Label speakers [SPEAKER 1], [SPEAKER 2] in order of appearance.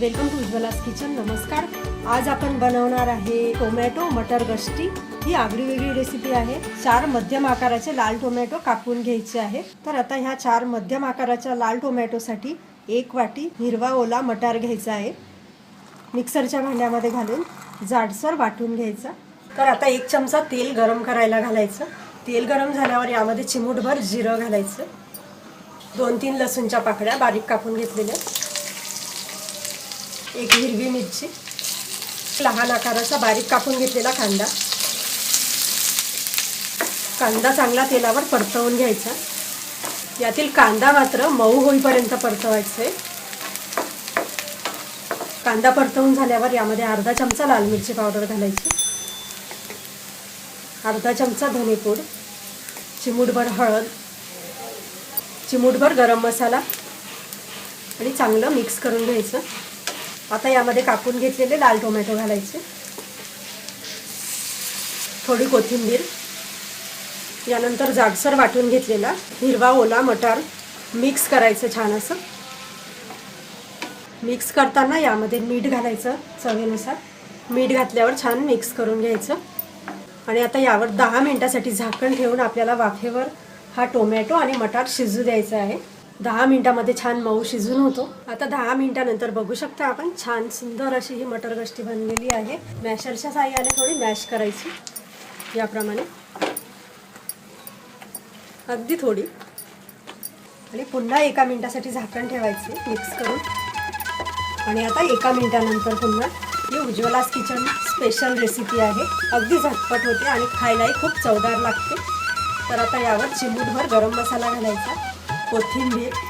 [SPEAKER 1] Welcome to उज्ज्वलास kitchen नमस्कार. आज आपण बनवणार आहे टोमॅटो मटर गष्टी. ही आगळी वेगळी रेसिपी आहे. चार मध्यम आकाराचे लाल टोमॅटो कापून घ्यायचे आहे. तर आता ह्या चार मध्यम आकाराच्या लाल टोमॅटोसाठी एक वाटी हिरवा ओला मटार घ्यायचा आहे. मिक्सरच्या भांड्यामध्ये घालून जाडसर वाटून घ्यायचा. तर आता एक चमचा तेल गरम करायला घालायचं. तेल गरम झाल्यावर यामध्ये चिमूटभर जिरं घालायचं. दोन तीन लसूणच्या पाकळ्या बारीक कापून घेतलेल्या. एक हिरवी मिरची. लहान आकाराचा बारीक कापून घेतलेला कांदा. कांदा चांगला तेलावर परतवून घ्यायचा. यातील कांदा मात्र मऊ होईपर्यंत परतवायचे. आहे कांदा परतवून झाल्यावर यामध्ये अर्धा चमचा लाल मिरची पावडर घालायची. अर्धा चमचा धनेपूड चिमूटभर हळद चिमूटभर गरम मसाला आणि चांगलं मिक्स करून घ्यायचं. आता यामध्ये कापून घेतलेले लाल टोमॅटो घालायचे. थोडी कोथिंबीर. यानंतर जाडसर वाटून घेतलेला हिरवा ओला मटार मिक्स करायचं छान असं. मिक्स करताना यामध्ये मीठ घालायचं चवीनुसार. मीठ घातल्यावर छान मिक्स करून घ्यायचं. आणि आता यावर दहा मिनटासाठी झाकण ठेवून आपल्याला वाफेवर हा टोमॅटो आणि मटार शिजू द्यायचा आहे. दहा मिनिटामध्ये छान मऊ शिजून होतो. आता दहा मिनिटानंतर बघू शकता आपण छान सुंदर अशी ही मटर गष्टी बनलेली आहे. मॅशरच्या साह्याने थोडी मॅश करायची याप्रमाणे. अगदी थोडी. आणि पुन्हा एका मिनिटासाठी झाकण ठेवायचे मिक्स करून. आणि आता एका मिनिटानंतर पुन्हा ही उज्ज्वलास किचन स्पेशल रेसिपी आहे. अगदी झटपट होते आणि खायलाही खूप चवदार लागते. तर आता यावर चिमूटभर गरम मसाला घालायचा. कोथिंबीर